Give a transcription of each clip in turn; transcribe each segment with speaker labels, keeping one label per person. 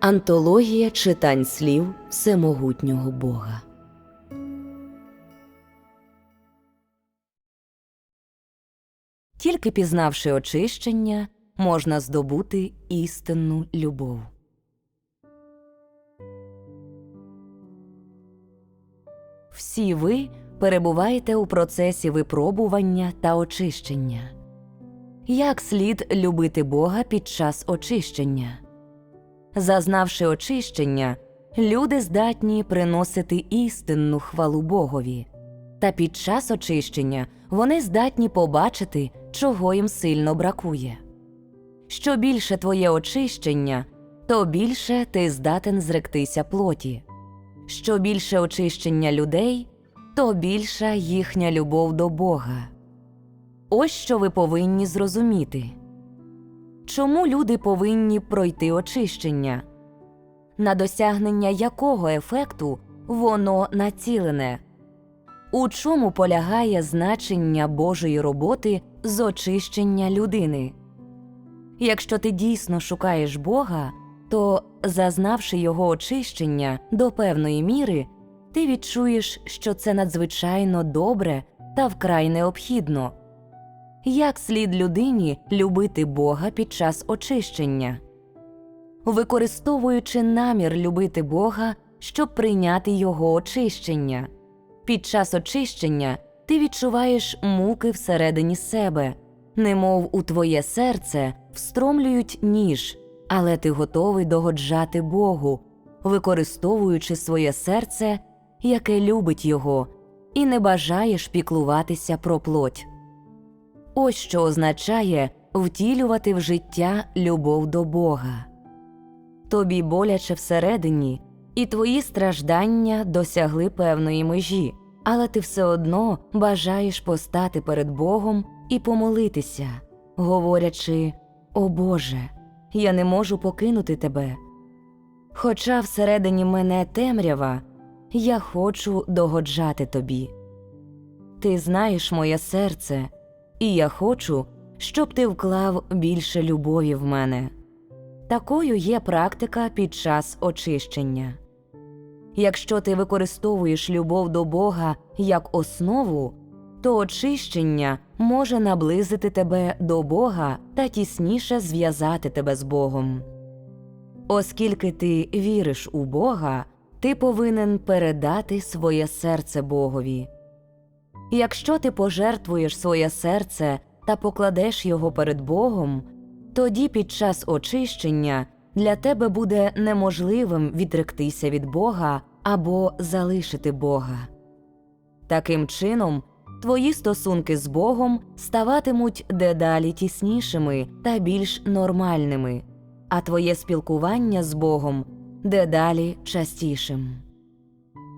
Speaker 1: Антологія читань слів Всемогутнього Бога. Тільки пізнавши очищення, можна здобути істинну любов. Всі ви перебуваєте у процесі випробування та очищення. Як слід любити Бога під час очищення? Зазнавши очищення, люди здатні приносити істинну хвалу Богові, та під час очищення вони здатні побачити, чого їм сильно бракує. Що більше твоє очищення, то більше ти здатен зректися плоті. Що більше очищення людей, то більша їхня любов до Бога. Ось що ви повинні зрозуміти. Чому люди повинні пройти очищення? На досягнення якого ефекту воно націлене? У чому полягає значення Божої роботи з очищення людини? Якщо ти дійсно шукаєш Бога, то, зазнавши його очищення до певної міри, ти відчуєш, що це надзвичайно добре та вкрай необхідно. Як слід людині любити Бога під час очищення? Використовуючи намір любити Бога, щоб прийняти Його очищення. Під час очищення ти відчуваєш муки всередині себе, немов у твоє серце встромлюють ніж, але ти готовий догоджати Богу, використовуючи своє серце, яке любить Його, і не бажаєш піклуватися про плоть. Ось що означає втілювати в життя любов до Бога. Тобі боляче всередині, і твої страждання досягли певної межі, але ти все одно бажаєш постати перед Богом і помолитися, говорячи: О Боже, я не можу покинути тебе. Хоча всередині мене темрява, я хочу догоджати тобі. Ти знаєш моє серце, і я хочу, щоб ти вклав більше любові в мене. Такою є практика під час очищення. Якщо ти використовуєш любов до Бога як основу, то очищення може наблизити тебе до Бога та тісніше зв'язати тебе з Богом. Оскільки ти віриш у Бога, ти повинен передати своє серце Богові. Якщо ти пожертвуєш своє серце та покладеш його перед Богом, тоді під час очищення для тебе буде неможливим відректися від Бога або залишити Бога. Таким чином, твої стосунки з Богом ставатимуть дедалі тіснішими та більш нормальними, а твоє спілкування з Богом дедалі частішим.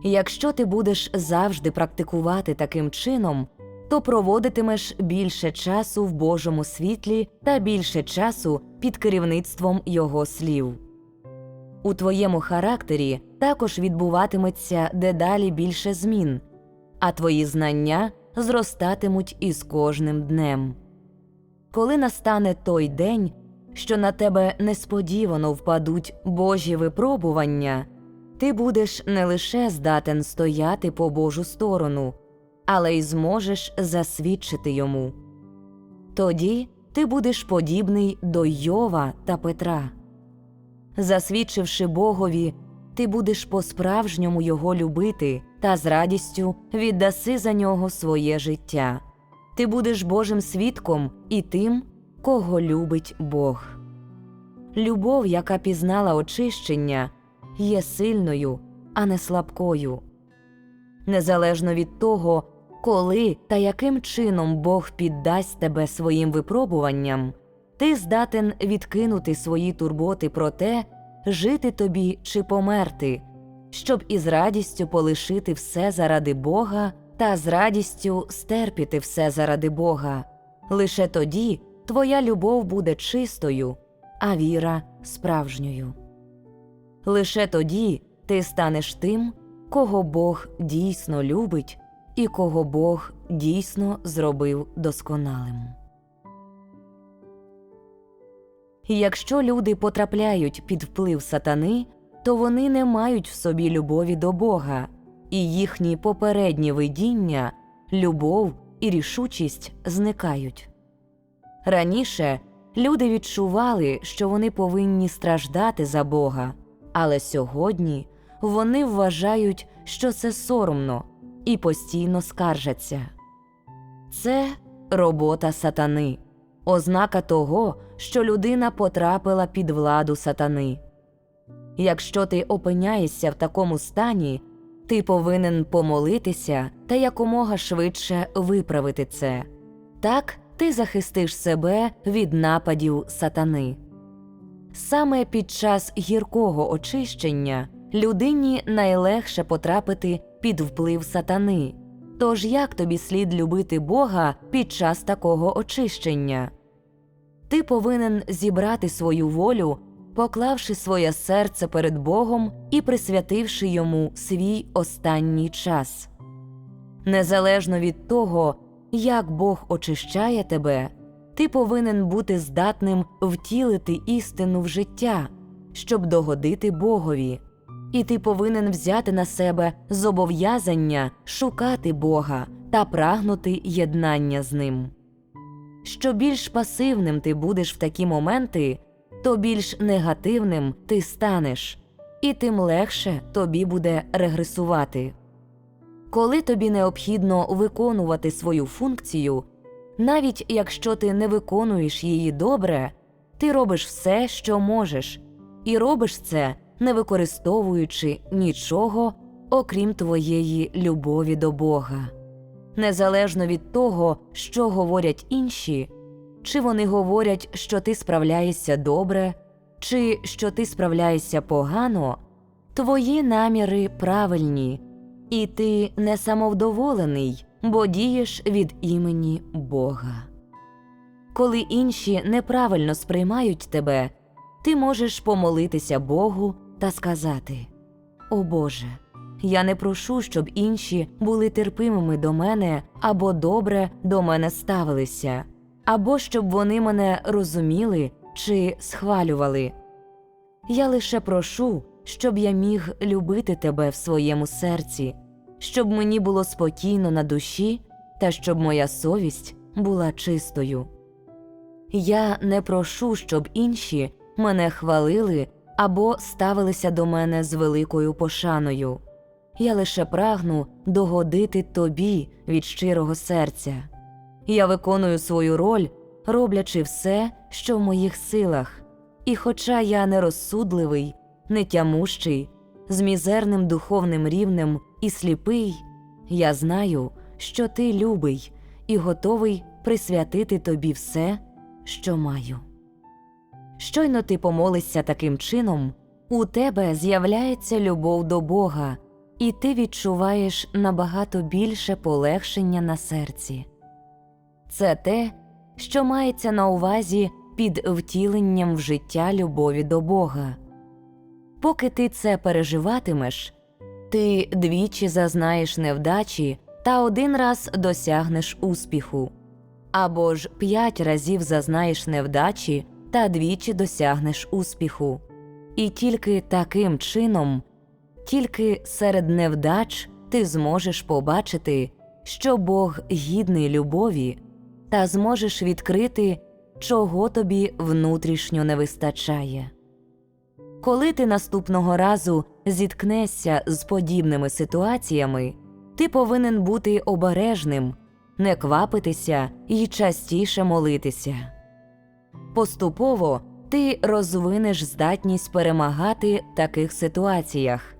Speaker 1: Якщо ти будеш завжди практикувати таким чином, то проводитимеш більше часу в Божому світлі та більше часу під керівництвом Його слів. У твоєму характері також відбуватиметься дедалі більше змін, а твої знання зростатимуть із кожним днем. Коли настане той день, що на тебе несподівано впадуть Божі випробування, ти будеш не лише здатен стояти по Божу сторону, але й зможеш засвідчити йому. Тоді ти будеш подібний до Йова та Петра. Засвідчивши Богові, ти будеш по-справжньому його любити та з радістю віддаси за нього своє життя. Ти будеш Божим свідком і тим, кого любить Бог. Любов, яка пізнала очищення, є сильною, а не слабкою. Незалежно від того, коли та яким чином Бог піддасть тебе своїм випробуванням, ти здатен відкинути свої турботи про те, жити тобі чи померти, щоб із радістю полишити все заради Бога та з радістю стерпіти все заради Бога. Лише тоді твоя любов буде чистою, а віра справжньою. Лише тоді ти станеш тим, кого Бог дійсно любить і кого Бог дійсно зробив досконалим. Якщо люди потрапляють під вплив сатани, то вони не мають в собі любові до Бога, і їхні попередні видіння, любов і рішучість зникають. Раніше люди відчували, що вони повинні страждати за Бога, але сьогодні вони вважають, що це соромно і постійно скаржаться. Це робота сатани, ознака того, що людина потрапила під владу сатани. Якщо ти опиняєшся в такому стані, ти повинен помолитися та якомога швидше виправити це. Так ти захистиш себе від нападів сатани. Саме під час гіркого очищення людині найлегше потрапити під вплив сатани. Тож як тобі слід любити Бога під час такого очищення? Ти повинен зібрати свою волю, поклавши своє серце перед Богом і присвятивши йому свій останній час. Незалежно від того, як Бог очищає тебе, ти повинен бути здатним втілити істину в життя, щоб догодити Богові, і ти повинен взяти на себе зобов'язання шукати Бога та прагнути єднання з ним. Що більш пасивним ти будеш в такі моменти, то більш негативним ти станеш, і тим легше тобі буде регресувати. Коли тобі необхідно виконувати свою функцію, навіть якщо ти не виконуєш її добре, ти робиш все, що можеш, і робиш це, не використовуючи нічого, окрім твоєї любові до Бога. Незалежно від того, що говорять інші, чи вони говорять, що ти справляєшся добре, чи що ти справляєшся погано, твої наміри правильні, і ти не самовдоволений, бо дієш від імені Бога. Коли інші неправильно сприймають тебе, ти можеш помолитися Богу та сказати: О Боже, я не прошу, щоб інші були терпимими до мене або добре до мене ставилися, або щоб вони мене розуміли чи схвалювали. Я лише прошу, щоб я міг любити тебе в своєму серці, щоб мені було спокійно на душі та щоб моя совість була чистою. Я не прошу, щоб інші мене хвалили або ставилися до мене з великою пошаною. Я лише прагну догодити тобі від щирого серця. Я виконую свою роль, роблячи все, що в моїх силах, і хоча я нерозсудливий, нетямущий, з мізерним духовним рівнем і сліпий, я знаю, що ти любий і готовий присвятити тобі все, що маю. Щойно ти помолишся таким чином, у тебе з'являється любов до Бога, і ти відчуваєш набагато більше полегшення на серці. Це те, що мається на увазі під втіленням в життя любові до Бога. Поки ти це переживатимеш, ти двічі зазнаєш невдачі та один раз досягнеш успіху, або ж п'ять разів зазнаєш невдачі та двічі досягнеш успіху. І тільки таким чином, тільки серед невдач ти зможеш побачити, що Бог гідний любові, та зможеш відкрити, чого тобі внутрішньо не вистачає. Коли ти наступного разу зіткнешся з подібними ситуаціями, ти повинен бути обережним, не квапитися і частіше молитися. Поступово ти розвинеш здатність перемагати в таких ситуаціях.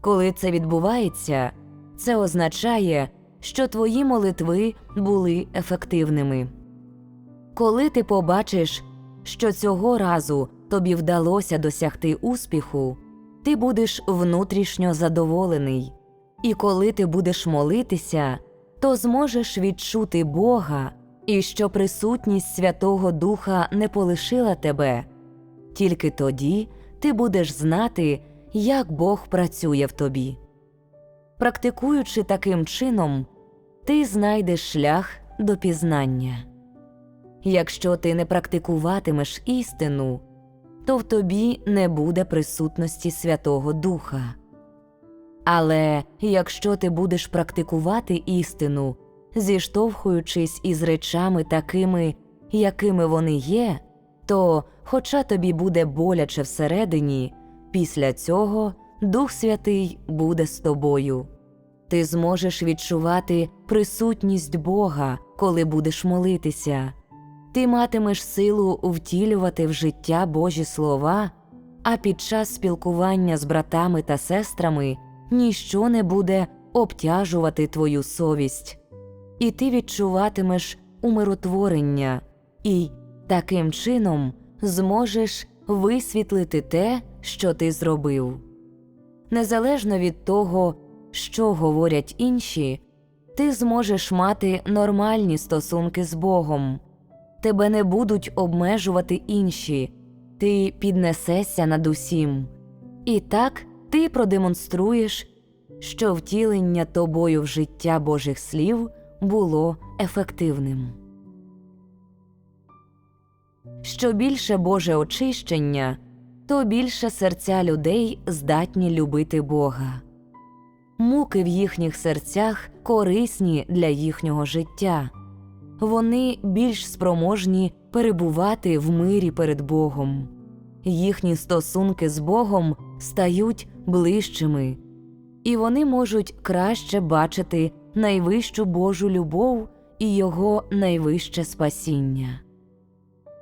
Speaker 1: Коли це відбувається, це означає, що твої молитви були ефективними. Коли ти побачиш, що цього разу тобі вдалося досягти успіху, ти будеш внутрішньо задоволений, і коли ти будеш молитися, то зможеш відчути Бога і що присутність Святого Духа не полишила тебе. Тільки тоді ти будеш знати, як Бог працює в тобі. Практикуючи таким чином, ти знайдеш шлях до пізнання. якщо ти не практикуватимеш істину, то в тобі не буде присутності Святого Духа. Але якщо ти будеш практикувати істину, зіштовхуючись із речами такими, якими вони є, то, хоча тобі буде боляче всередині, після цього Дух Святий буде з тобою. Ти зможеш відчувати присутність Бога, коли будеш молитися. Ти матимеш силу втілювати в життя Божі слова, а під час спілкування з братами та сестрами ніщо не буде обтяжувати твою совість, і ти відчуватимеш умиротворення, і таким чином зможеш висвітлити те, що ти зробив. Незалежно від того, що говорять інші, ти зможеш мати нормальні стосунки з Богом. Тебе не будуть обмежувати інші, ти піднесешся над усім. І так ти продемонструєш, що втілення тобою в життя Божих слів було ефективним. Що більше Боже очищення, то більше серця людей здатні любити Бога. Муки в їхніх серцях корисні для їхнього життя вони більш спроможні перебувати в мирі перед Богом. Їхні стосунки з Богом стають ближчими, і вони можуть краще бачити найвищу Божу любов і Його найвище спасіння.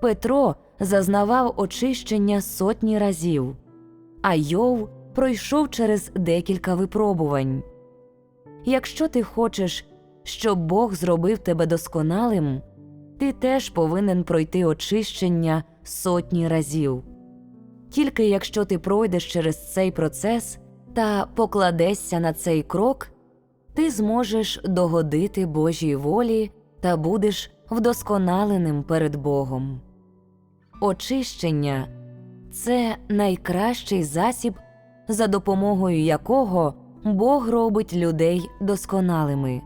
Speaker 1: Петро зазнавав очищення сотні разів, а Йов пройшов через декілька випробувань. Якщо ти хочеш щоб Бог зробив тебе досконалим, ти теж повинен пройти очищення сотні разів. Тільки якщо ти пройдеш через цей процес та покладешся на цей крок, ти зможеш догодити Божій волі та будеш вдосконаленим перед Богом. Очищення це найкращий засіб, за допомогою якого Бог робить людей досконалими.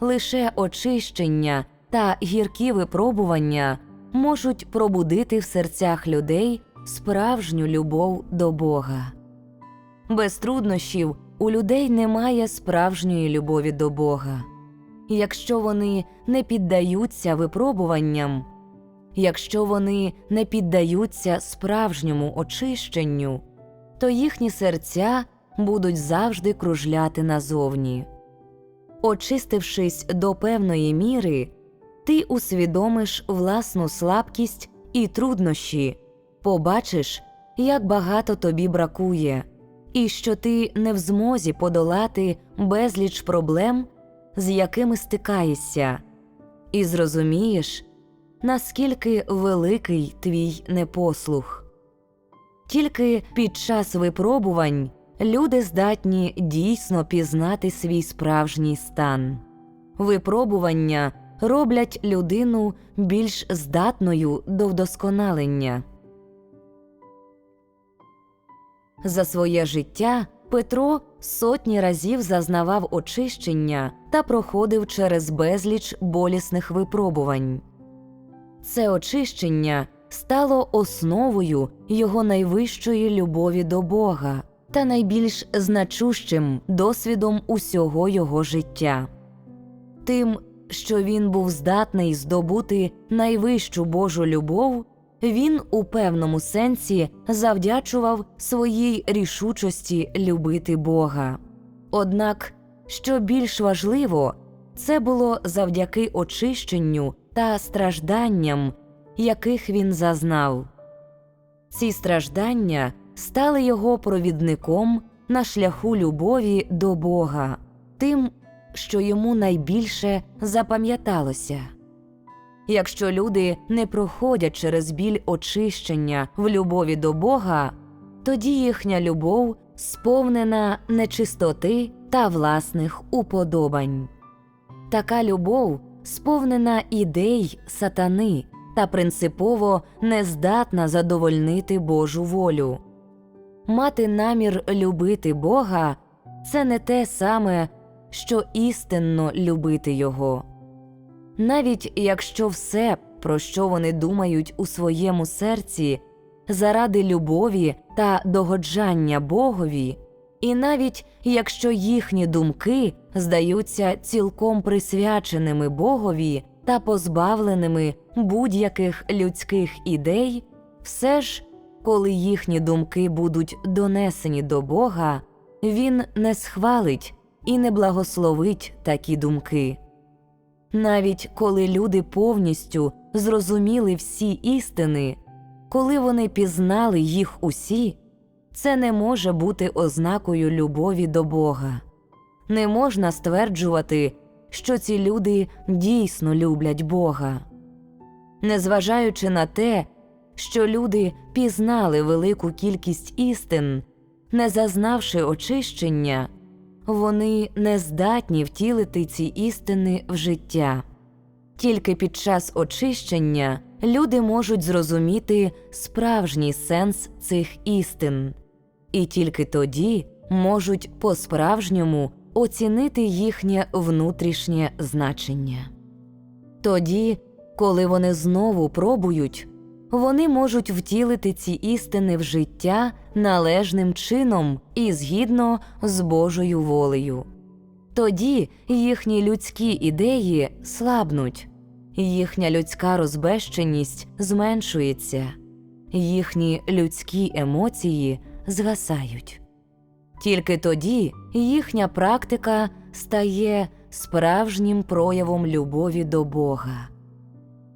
Speaker 1: Лише очищення та гіркі випробування можуть пробудити в серцях людей справжню любов до Бога. Без труднощів у людей немає справжньої любові до Бога. Якщо вони не піддаються випробуванням, якщо вони не піддаються справжньому очищенню, то їхні серця будуть завжди кружляти назовні. Очистившись до певної міри, ти усвідомиш власну слабкість і труднощі, побачиш, як багато тобі бракує, і що ти не в змозі подолати безліч проблем, з якими стикаєшся, і зрозумієш, наскільки великий твій непослух. Тільки під час випробувань люди здатні дійсно пізнати свій справжній стан. Випробування роблять людину більш здатною до вдосконалення. За своє життя Петро сотні разів зазнавав очищення та проходив через безліч болісних випробувань. Це очищення стало основою його найвищої любові до Бога та найбільш значущим досвідом усього його життя. Тим, що він був здатний здобути найвищу Божу любов, він у певному сенсі завдячував своїй рішучості любити Бога. Однак, що більш важливо, це було завдяки очищенню та стражданням, яких він зазнав. Ці страждання стали його провідником на шляху любові до Бога, тим, що йому найбільше запам'яталося. Якщо люди не проходять через біль очищення в любові до Бога, тоді їхня любов сповнена нечистоти та власних уподобань. Така любов сповнена ідей сатани та принципово не здатна задовольнити Божу волю. Мати намір любити Бога це не те саме, що істинно любити Його. Навіть якщо все про що вони думають у своєму серці, заради любові та догоджання Богові, і навіть якщо їхні думки здаються цілком присвяченими Богові та позбавленими будь-яких людських ідей, все ж, коли їхні думки будуть донесені до Бога, Він не схвалить і не благословить такі думки. Навіть коли люди повністю зрозуміли всі істини, коли вони пізнали їх усі, це не може бути ознакою любові до Бога. Не можна стверджувати, що ці люди дійсно люблять Бога. Незважаючи на те, що люди пізнали велику кількість істин, не зазнавши очищення, вони не здатні втілити ці істини в життя. Тільки під час очищення люди можуть зрозуміти справжній сенс цих істин, і тільки тоді можуть по-справжньому оцінити їхнє внутрішнє значення. Тоді, коли вони знову пробують, вони можуть втілити ці істини в життя належним чином і згідно з Божою волею. Тоді їхні людські ідеї слабнуть, їхня людська розбещеність зменшується, їхні людські емоції згасають. Тільки тоді їхня практика стає справжнім проявом любові до Бога.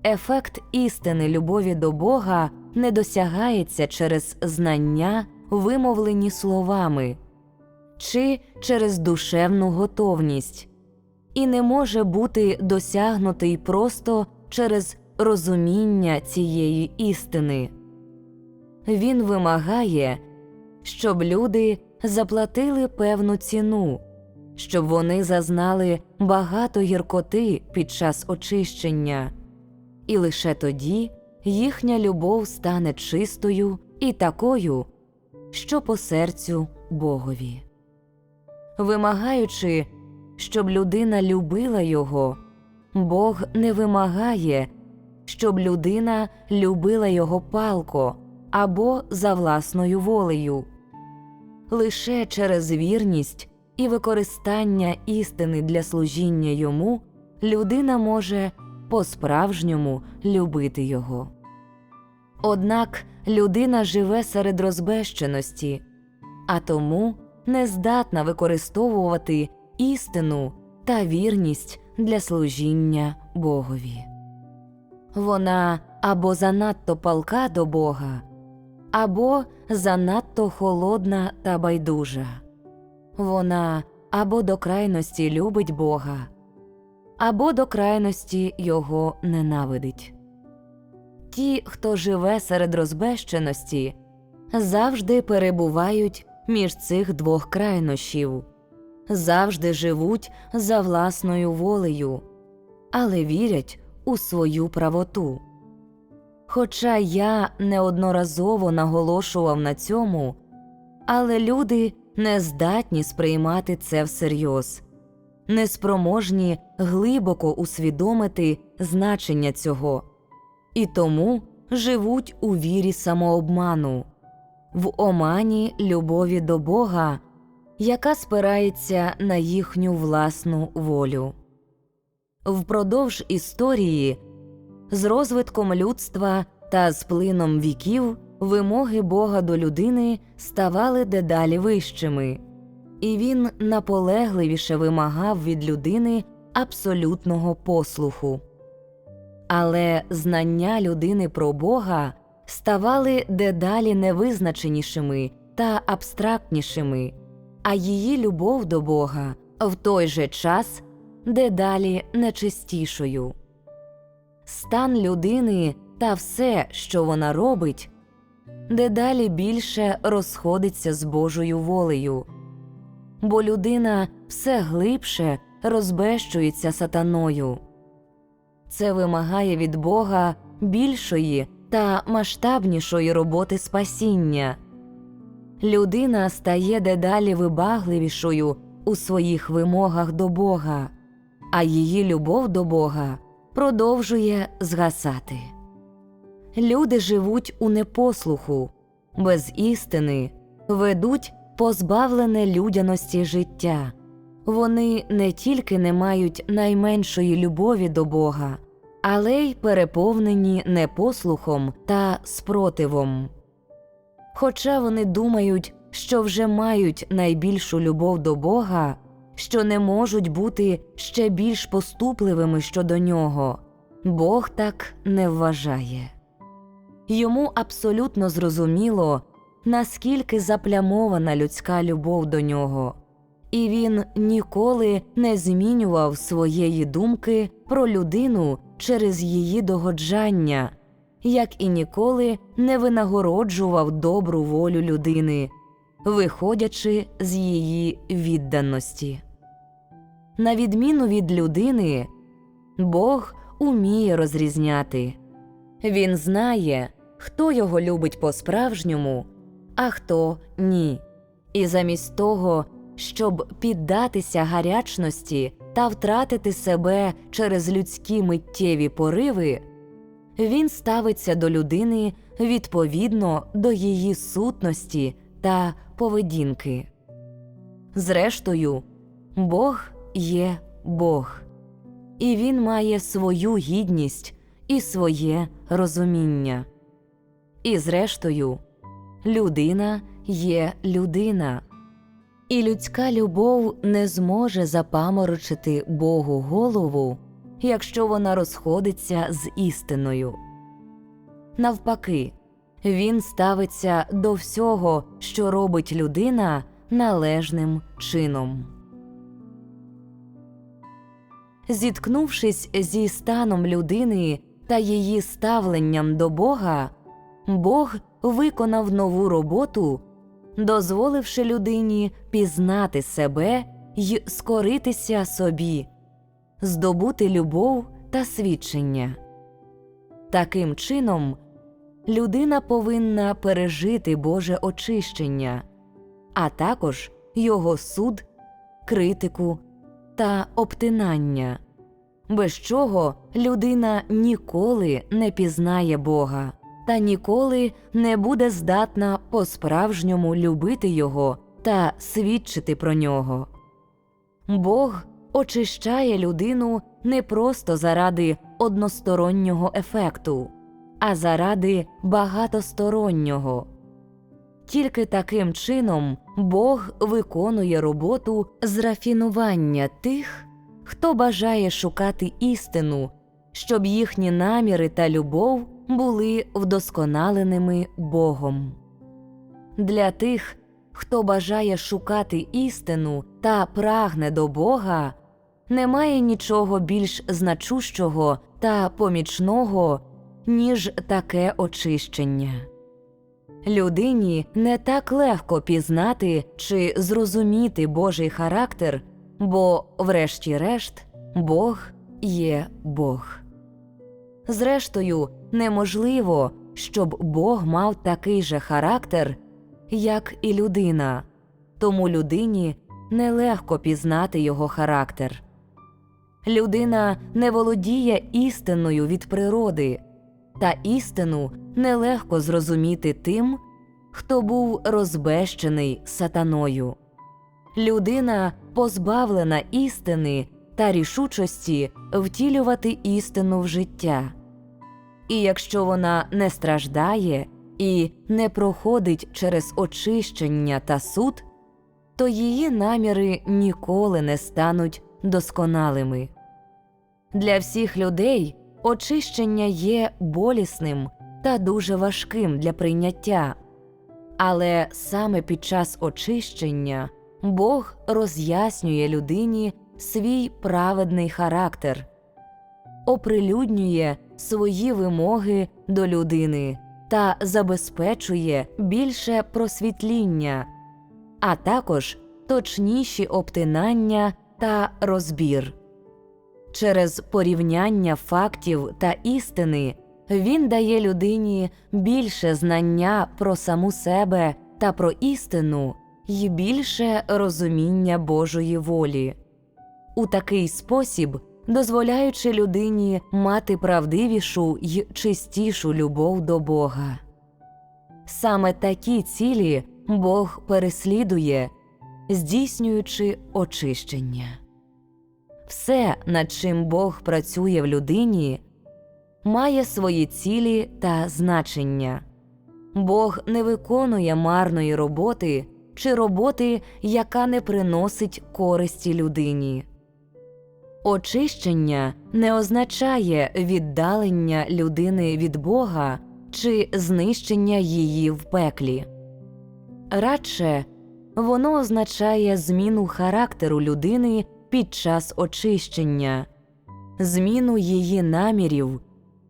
Speaker 1: Ефект істини любові до Бога не досягається через знання, вимовлені словами, чи через душевну готовність, і не може бути досягнутий просто через розуміння цієї істини. Він вимагає, щоб люди заплатили певну ціну, щоб вони зазнали багато гіркоти під час очищення, і лише тоді їхня любов стане чистою і такою, що по серцю Богові. Вимагаючи, щоб людина любила його, Бог не вимагає, щоб людина любила його палко або за власною волею. Лише через вірність і використання істини для служіння йому людина може по-справжньому любити його. Однак людина живе серед розбещеності, а тому не здатна використовувати істину та вірність для служіння Богові. Вона або занадто палка до Бога, або занадто холодна та байдужа. Вона або до крайності любить Бога, або до крайності його ненавидить. Ті, хто живе серед розбещеності, завжди перебувають між цих двох крайнощів, завжди живуть за власною волею, але вірять у свою правоту. Хоча я неодноразово наголошував на цьому, але люди не здатні сприймати це всерйоз, неспроможні глибоко усвідомити значення цього, і тому живуть у вірі самообману, в омані любові до Бога, яка спирається на їхню власну волю. Впродовж історії з розвитком людства та з плином віків вимоги Бога до людини ставали дедалі вищими, і він наполегливіше вимагав від людини абсолютного послуху. Але знання людини про Бога ставали дедалі невизначенішими та абстрактнішими, а її любов до Бога в той же час дедалі нечистішою. Стан людини та все, що вона робить, дедалі більше розходиться з Божою волею, бо людина все глибше розбещується сатаною. Це вимагає від Бога більшої та масштабнішої роботи спасіння. Людина стає дедалі вибагливішою у своїх вимогах до Бога, а її любов до Бога продовжує згасати. Люди живуть у непослуху, без істини, ведуть позбавлене людяності життя. Вони не тільки не мають найменшої любові до Бога, але й переповнені непослухом та спротивом. Хоча вони думають, що вже мають найбільшу любов до Бога, що не можуть бути ще більш поступливими щодо нього, Бог так не вважає. Йому абсолютно зрозуміло, наскільки заплямована людська любов до нього, і він ніколи не змінював своєї думки про людину через її догоджання, як і ніколи не винагороджував добру волю людини, виходячи з її відданості. На відміну від людини, Бог уміє розрізняти. Він знає, хто його любить по-справжньому, а хто ні. І замість того, щоб піддатися гарячності та втратити себе через людські миттєві пориви, він ставиться до людини відповідно до її сутності та поведінки. Зрештою, Бог є Бог, і він має свою гідність і своє розуміння. І зрештою, людина є людина, і людська любов не зможе запаморочити Богу голову, якщо вона розходиться з істиною. Навпаки, він ставиться до всього, що робить людина належним чином. Зіткнувшись зі станом людини та її ставленням до Бога, Бог виконав нову роботу, дозволивши людині пізнати себе й скоритися собі, здобути любов та свідчення. Таким чином, людина повинна пережити Боже очищення, а також його суд, критику та обтинання, без чого людина ніколи не пізнає Бога та ніколи не буде здатна по-справжньому любити Його та свідчити про нього. Бог очищає людину не просто заради одностороннього ефекту, а заради багатостороннього. Тільки таким чином Бог виконує роботу з рафінування тих, хто бажає шукати істину, щоб їхні наміри та любов були вдосконаленими Богом. Для тих, хто бажає шукати істину та прагне до Бога, немає нічого більш значущого та помічного, ніж таке очищення. Людині не так легко пізнати чи зрозуміти Божий характер, бо, врешті-решт, Бог є Бог. Зрештою, неможливо, щоб Бог мав такий же характер, як і людина, тому людині нелегко пізнати його характер. Людина не володіє істиною від природи, та істину нелегко зрозуміти тим, хто був розбещений сатаною. Людина позбавлена істини та рішучості втілювати істину в життя. І якщо вона не страждає і не проходить через очищення та суд, то її наміри ніколи не стануть досконалими. Для всіх людей очищення є болісним та дуже важким для прийняття, але саме під час очищення Бог роз'яснює людині свій праведний характер, оприлюднює свої вимоги до людини та забезпечує більше просвітління, а також точніші обтинання та розбір. Через порівняння фактів та істини він дає людині більше знання про саму себе та про істину й більше розуміння Божої волі. У такий спосіб дозволяючи людині мати правдивішу й чистішу любов до Бога. Саме такі цілі Бог переслідує, здійснюючи очищення. Все, над чим Бог працює в людині, має свої цілі та значення. Бог не виконує марної роботи чи роботи, яка не приносить користі людині. Очищення не означає віддалення людини від Бога чи знищення її в пеклі. Радше воно означає зміну характеру людини під час очищення, зміну її намірів,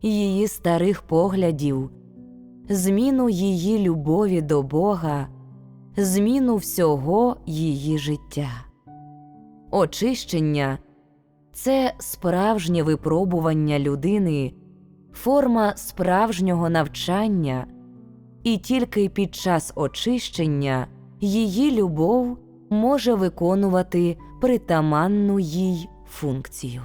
Speaker 1: її старих поглядів, зміну її любові до Бога, зміну всього її життя. Очищення це справжнє випробування людини, форма справжнього навчання, і тільки під час очищення її любов може виконувати притаманну їй функцію.